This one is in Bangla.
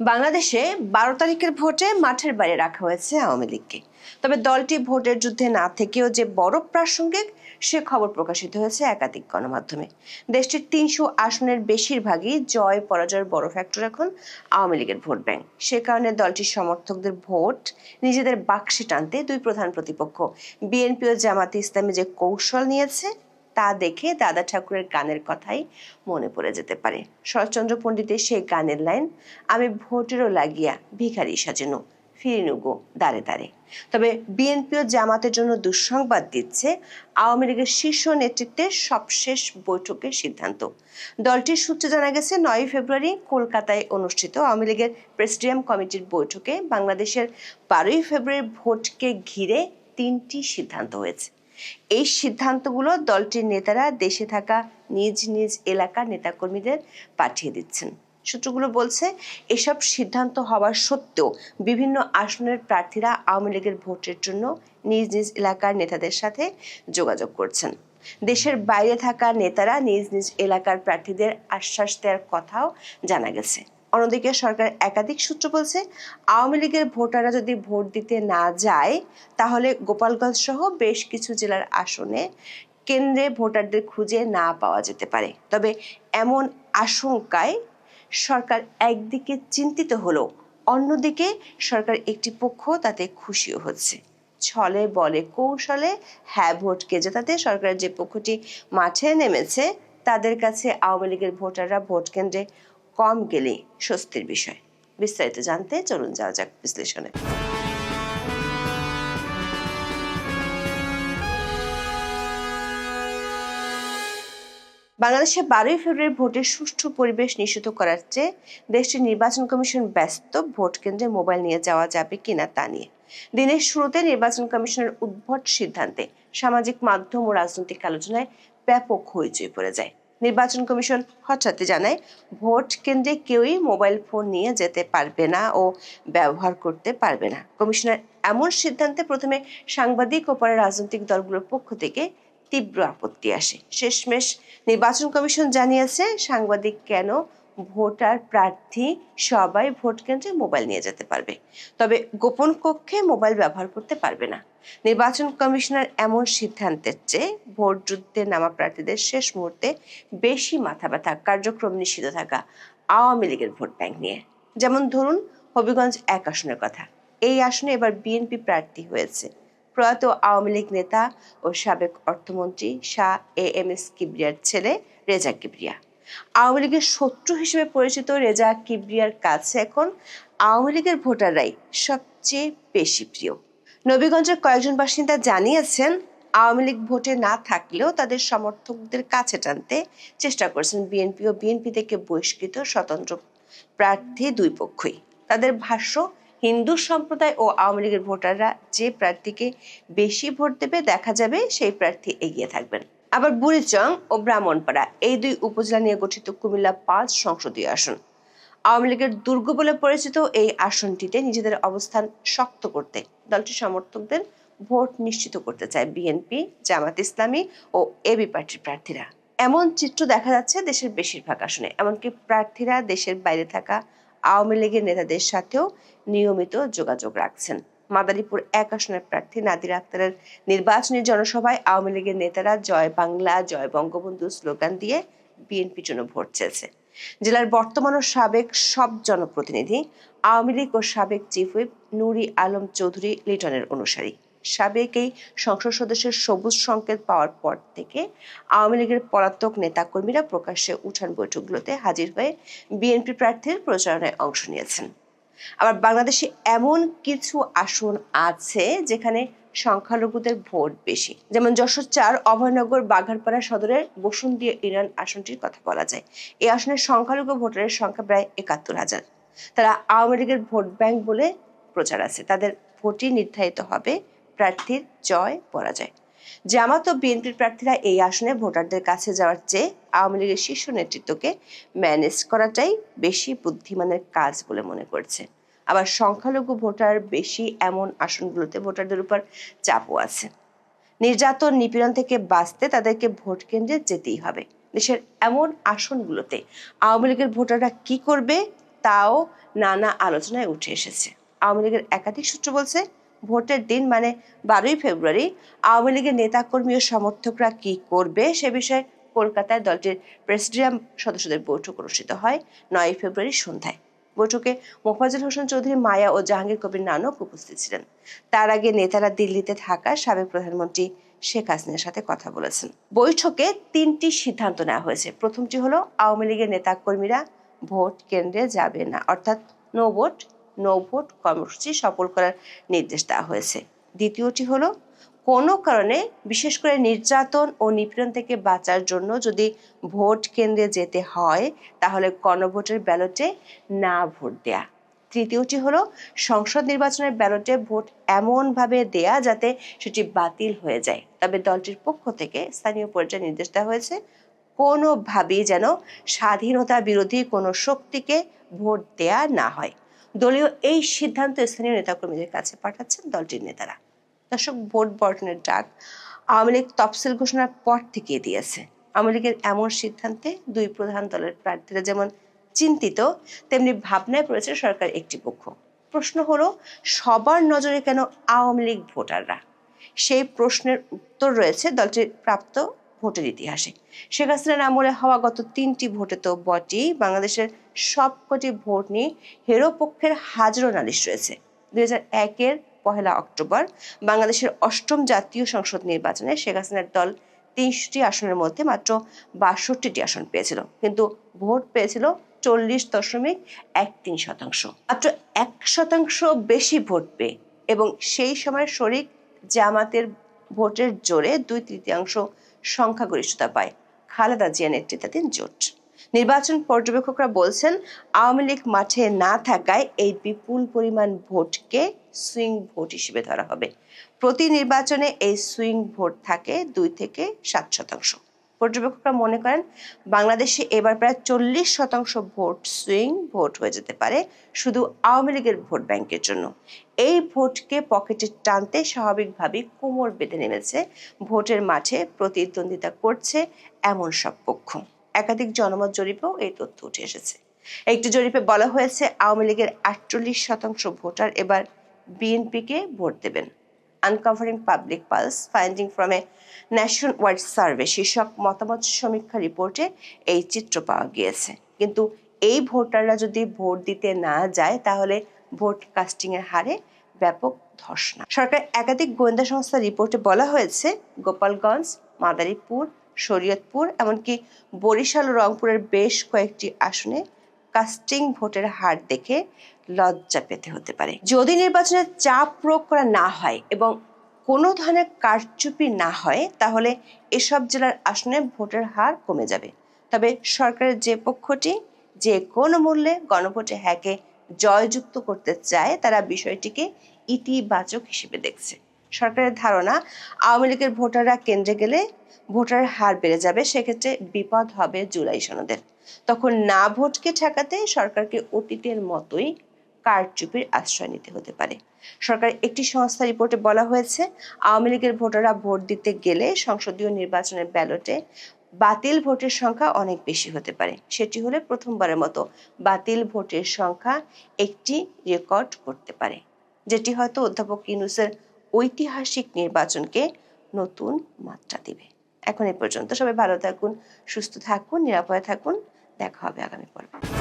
বাংলাদেশে বারো তারিখের ভোটে মাঠের বাইরে রাখা হয়েছে আওয়ামী লীগকে। তবে দলটি ভোটের যুদ্ধে না থেকেও যে বড় প্রাসঙ্গিক, সে খবর প্রকাশিত হয়েছে একাধিক গণমাধ্যমে। দেশটির তিনশো আসনের বেশিরভাগই জয়, পরাজয়ের বড় ফ্যাক্টর এখন আওয়ামী লীগের ভোট ব্যাংক। সে কারণে দলটির সমর্থকদের ভোট নিজেদের বাক্সে টানতে দুই প্রধান প্রতিপক্ষ। বিএনপি ও জামাতে ইসলামী যে কৌশল নিয়েছে তা দেখে দাদা ঠাকুরের গানের কথাই মনে পড়ে যেতে পারে। শরৎচন্দ্র পণ্ডিতের সেই গানের লাইন, আমি ভোটেরও লাগিয়া ভিখারি সাজেনো ফিরিনুগো দাঁড়ে দাঁড়ে তবে বিএনপি ও জামাতের জন্য দুঃসংবাদ দিচ্ছে আওয়ামী লীগের শীর্ষ নেতৃত্বের সবশেষ বৈঠকের সিদ্ধান্ত। দলটির সূত্রে জানা গেছে নয় ফেব্রুয়ারি কলকাতায় অনুষ্ঠিত আওয়ামী লীগের প্রেসিডিয়াম কমিটির বৈঠকে বাংলাদেশের বারোই ফেব্রুয়ারি ভোটকে ঘিরে তিনটি সিদ্ধান্ত হয়েছে। এই সিদ্ধান্তগুলো দলটির নেতারা দেশে থাকা নিজ নিজ এলাকার নেতাকর্মীদের পাঠিয়ে দিচ্ছেন। সূত্রগুলো বলছে, এসব সিদ্ধান্ত হওয়ার সত্ত্বেও বিভিন্ন আসনের প্রার্থীরা আওয়ামী লীগের ভোটের জন্য নিজ নিজ এলাকার নেতাদের সাথে যোগাযোগ করছেন। দেশের বাইরে থাকা নেতারা নিজ নিজ এলাকার প্রার্থীদের আশ্বাস দেওয়ার কথাও জানা গেছে। অন্যদিকে সরকার একাধিক সূত্র বলছে, আওয়ামী লীগের ভোটাররা যদি ভোট দিতে না যায়, তাহলে গোপালগঞ্জ সহ বেশ কিছু জেলার আসনে কেন্দ্রে ভোটারদের খুঁজে না পাওয়া যেতে পারে। তবে এমন আশঙ্কায় সরকার একদিকে চিন্তিত হলেও অন্যদিকে সরকার একটি পক্ষ তাতে খুশিও হচ্ছে। ছলে বলে কৌশলে হ্যাঁ ভোটকে জেতাতে সরকারের যে পক্ষটি মাঠে নেমেছে, তাদের কাছে আওয়ামী লীগের ভোটাররা ভোট কেন্দ্রে কম গেলেই স্বস্তির বিষয়। বিস্তারিত জানতে চলুন যাওয়া যাক বিশ্লেষণে। বাংলাদেশে বারোই ফেব্রুয়ারি ভোটের সুষ্ঠু পরিবেশ নিশ্চিত করার চেয়ে দেশটির নির্বাচন কমিশন ব্যস্ত, ভোট কেন্দ্রে মোবাইল নিয়ে যাওয়া যাবে কিনা তা নিয়ে। দিনের শুরুতে নির্বাচন কমিশনের উদ্ভট সিদ্ধান্তে সামাজিক মাধ্যম ও রাজনৈতিক আলোচনায় ব্যাপক হইচই পড়ে যায়। নির্বাচন কমিশন হঠাৎ জানায়, ভোট কেন্দ্রে কেউই মোবাইল ফোন নিয়ে যেতে পারবে না ও ব্যবহার করতে পারবে না। কমিশনের এমন সিদ্ধান্তে প্রথমে সাংবাদিক ও পরে রাজনৈতিক দলগুলোর পক্ষ থেকে তীব্র আপত্তি আসে। শেষমেশ নির্বাচন কমিশন জানিয়েছে, সাংবাদিক কেন ভোটার প্রার্থী সবাই ভোট কেন্দ্রে মোবাইল নিয়ে যেতে পারবে। তবে গোপন কক্ষে মোবাইল ব্যবহার করতে পারবে না। নির্বাচন কমিশনার এমন সিদ্ধান্তের চেয়ে ভোট যুদ্ধে নামা প্রার্থীদের শেষ মুহূর্তে বেশি মাথা ব্যথা, কার্যক্রম নিষিদ্ধ থাকা আওয়ামী লীগের ভোট ব্যাংক নিয়ে। যেমন ধরুন, হবিগঞ্জ এক আসনের কথা। এই আসনে এবার বিএনপি প্রার্থী হয়েছে। প্রয়াত আওয়ামী লীগ নেতা ও সাবেক অর্থমন্ত্রী শাহ এ এম এস কিবরিয়ার ছেলে রেজা কিবরিয়া। আওয়ামী লীগের শত্রু হিসেবে পরিচিত রেজা কিবরিয়ার কাছে এখন আওয়ামী লীগের ভোটাররাই সবচেয়ে বেশি প্রিয়। নবীগঞ্জের কয়েকজন বাসিন্দা জানিয়েছেন, আওয়ামী লীগ ভোটে না থাকলেও তাদের সমর্থকদের কাছে টানতে চেষ্টা করছেন বিএনপি ও বিএনপি থেকে বহিষ্কৃত স্বতন্ত্র প্রার্থী দুই পক্ষই। তাদের ভাষ্য, হিন্দু সম্প্রদায় ও আওয়ামী লীগের ভোটাররা যে প্রার্থীকে বেশি ভোট দেবে, দেখা যাবে সেই প্রার্থী এগিয়ে থাকবেন। আবার বুড়িচং ও ব্রাহ্মণপাড়া, এই দুই উপজেলা নিয়ে গঠিত কুমিল্লা পাঁচ সংসদীয় আসন। আওয়ামী লীগের দুর্গ বলে পরিচিত এই আসনটিতে নিজেদের অবস্থান শক্ত করতে দলটির সমর্থকদের ভোট নিশ্চিত করতে চায় বিএনপি, জামাত ইসলামী ও এবি পার্টির প্রার্থীরা। এমন চিত্র দেখা যাচ্ছে দেশের বেশিরভাগ আসনে, এমনকি প্রার্থীরা দেশের বাইরে থাকা আওয়ামী লীগের নেতাদের সাথেও নিয়মিত যোগাযোগ রাখছেন। মাদারীপুর এক আসনের প্রার্থী নাদির আক্তারের নির্বাচনী জনসভায় আওয়ামী লীগের নেতারা জয় বাংলা, জয় বঙ্গবন্ধু স্লোগান দিয়ে বিএনপির জন্য ভোট চেয়েছে। জেলার বর্তমান ও সাবেক সব জনপ্রতিনিধি, আওয়ামী লীগ ও সাবেক চিফ হুইপ নুরি আলম চৌধুরী লিটনের অনুসারী। সাবেক এই সংসদ সদস্যের সবুজ সংকেত পাওয়ার পর থেকে আওয়ামী লীগের পলাতক নেতাকর্মীরা প্রকাশ্যে উঠান বৈঠকগুলোতে হাজির হয়ে বিএনপি প্রার্থীর প্রচারণায় অংশ নিয়েছেন। আবার বাংলাদেশে এমন কিছু আসন আছে যেখানে সংখ্যালঘুদের ভোট বেশি। যেমন যশোর চার, অভয়নগর, বাঘারপাড়া সদরের বসুন্দিয়া ইরান আসনটির কথা বলা যায়। এই আসনের সংখ্যালঘু ভোটারের সংখ্যা প্রায় একাত্তর হাজার। তারা আওয়ামী লীগের ভোট ব্যাংক বলে প্রচার আছে। তাদের ভোটই নির্ধারিত হবে। প্রার্থীর জয় পরাজয়। জামাত ও বিএনপির প্রার্থীরা এই আসনে ভোটারদের কাছে যাওয়ার চেয়ে আওয়ামী লীগের শীর্ষ নেতৃত্বকে ম্যানেজ করাটাই বেশি বুদ্ধিমানের কাজ বলে মনে করছে। আবার সংখ্যালঘু ভোটার বেশি এমন আসনগুলোতে ভোটারদের উপর চাপও আছে। নির্যাতন, নিপীড়ন থেকে বাঁচতে তাদেরকে ভোট কেন্দ্রে যেতেই হবে। দেশের এমন আসনগুলোতে আওয়ামী লীগের ভোটাররা কি করবে, তাও নানা আলোচনায় উঠে এসেছে। আওয়ামী লীগের একাধিক সূত্র বলছে ভোটের দিন মানে বারোই ফেব্রুয়ারি, আওয়ামী লীগের নেতাকর্মী ও সমর্থকরা কি করবে সে বিষয়ে কলকাতায় দলটির প্রেসিডিয়াম সদস্যদের বৈঠক অনুষ্ঠিত হয় নয় ফেব্রুয়ারি সন্ধ্যায়। বৈঠকে মোফাজ্জল হোসেন চৌধুরী, মায়া ও জাহাঙ্গীর কবির নানক উপস্থিত ছিলেন। তার আগে নেতারা দিল্লিতে থাকা সাবেক প্রধানমন্ত্রী শেখ হাসিনার সাথে কথা বলেছেন। বৈঠকে তিনটি সিদ্ধান্ত নেওয়া হয়েছে। প্রথমটি হলো, আওয়ামী লীগের নেতাকর্মীরা ভোট কেন্দ্রে যাবে না, অর্থাৎ নো ভোট নো ভোট কর্মসূচি সফল করার নির্দেশ দেওয়া হয়েছে। দ্বিতীয়টি হলো, কোনো কারণে, বিশেষ করে নির্যাতন ও নিপীড়ন থেকে বাঁচার জন্য যদি ভোট কেন্দ্রে যেতে হয়, তাহলে গণভোটের ব্যালটে না ভোট দেয়া। তৃতীয়টি হলো, সংসদ নির্বাচনের ব্যালটে ভোট এমনভাবে দেয়া যাতে সেটি বাতিল হয়ে যায়। তবে দলটির পক্ষ থেকে স্থানীয় পর্যায়ে নির্দেশ দেওয়া হয়েছে, কোনোভাবেই যেন স্বাধীনতা বিরোধী কোনো শক্তিকে ভোট দেয়া না হয়। দলীয় এই সিদ্ধান্ত স্থানীয় নেতাকর্মীদের কাছে পাঠাচ্ছেন দলটির নেতারা। দর্শক, ভোট বর্জনের ডাক আওয়ামী লীগ তফসিল ঘোষণার পর থেকে দিয়েছে। আওয়ামী লীগের এমন সিদ্ধান্তে দুই প্রধান দলের প্রার্থীরা যেমন চিন্তিত, তেমনি ভাবনায় পড়েছে সরকার একটি পক্ষ। প্রশ্ন হলো, সবার নজরে কেন আওয়ামী লীগ ভোটাররা? সেই প্রশ্নের উত্তর রয়েছে দলটির প্রাপ্ত ভোটের ইতিহাসে। শেখ হাসিনার আমলে হওয়া গত তিনটি ভোটে তো বটেই বাংলাদেশের সবকটি ভোট নিয়ে হেরো পক্ষের হাজারো নালিশ রয়েছে। দুই হাজার একের পহেলা অক্টোবর বাংলাদেশের অষ্টম জাতীয় সংসদ নির্বাচনে শেখ হাসিনার দল তিনশোটি আসনের মধ্যে মাত্র বাষট্টিটি আসন পেয়েছিল, কিন্তু ভোট পেয়েছিল চল্লিশ দশমিক এক তিন শতাংশ। মাত্র এক শতাংশ বেশি ভোট পেয়ে এবং সেই সময় শরিক জামাতের ভোটের জোরে দুই তৃতীয়াংশ সংখ্যাগরিষ্ঠতা পায়। খালেদা জিয়া নেতৃত্বাধীন জোট। নির্বাচন পর্যবেক্ষকরা বলছেন, আওয়ামী লীগ মাঠে না থাকায় এই বিপুল পরিমাণ ভোটকে সুইং ভোট হিসেবে ধরা হবে। প্রতি নির্বাচনে এই সুইং ভোট থাকে দুই থেকে সাত শতাংশ। পর্যবেক্ষকরা মনে করেন, বাংলাদেশে এবার প্রায় চল্লিশ শতাংশ ভোট সুইং ভোট হয়ে যেতে পারে শুধু আওয়ামী লীগের ভোট ব্যাংকের জন্য। এই ভোটকে পকেটে টানতে স্বাভাবিকভাবেই কোমর বেঁধে নেমেছে, ভোটের মাঠে প্রতিদ্বন্দ্বিতা করছে এমন সব পক্ষ। একাধিক জনমত জরিপেও এই তথ্য উঠে এসেছে। একটি জরিপে বলা হয়েছে, আওয়ামী লীগের আটচল্লিশ শতাংশ ভোটার এবার বিএনপিকে ভোট দেবেন। Uncovering public pulse finding from a nationwide survey শীর্ষক মতামত সমীক্ষা রিপোর্টে এই চিত্র পাওয়া গিয়েছে। কিন্তু এই ভোটাররা যদি ভোট দিতে না যায়, তাহলে ভোট কাস্টিংয়ের হারে ব্যাপক ধর্ষণা। সরকার একাধিক গোয়েন্দা সংস্থার রিপোর্টে বলা হয়েছে, গোপালগঞ্জ, মাদারীপুর, শরীয়তপুর, এমনকি বরিশাল ও রংপুরের বেশ কয়েকটি আসনে কাস্টিং ভোটের হার দেখে লজ্জা পেতে হতে পারে। যদি নির্বাচনে চাপ প্রয়োগ করা না হয় এবং কোনো ধরনের কারচুপি না হয়, তাহলে এসব জেলার আসনে ভোটের হার কমে যাবে। তবে সরকারের যে পক্ষটি যে কোনো মূল্যে গণভোটে হ্যাকে জয়যুক্ত করতে চায়, তারা বিষয়টিকে ইতিবাচক হিসেবে দেখছে। সরকারের ধারণা, আওয়ামী লীগের ভোটাররা কেন্দ্রে গেলে ভোটার হার বেড়ে যাবে, সেক্ষেত্রে বিপদ হবে জুলাই সনদের তখন না ভোটকে ঠেকাতে সরকারকে অতীতের মতোই কারচুপির আশ্রয় নিতে হতে পারে। সরকার একটি সংস্থা রিপোর্টে বলা হয়েছে, আওয়ামী লীগের ভোটাররা ভোট দিতে গেলে সংসদীয় নির্বাচনের ব্যালটে বাতিল ভোটের সংখ্যা অনেক বেশি হতে পারে। সেটি হলে প্রথমবারের মতো বাতিল ভোটের সংখ্যা একটি রেকর্ড করতে পারে। যেটি হয়তো অধ্যাপক ইউনুসের ঐতিহাসিক নির্বাচনকে নতুন মাত্রা দিবে। এখন এ পর্যন্ত সবাই ভালো থাকুন, সুস্থ থাকুন, নিরাপদে থাকুন। দেখা হবে আগামী পর্বে।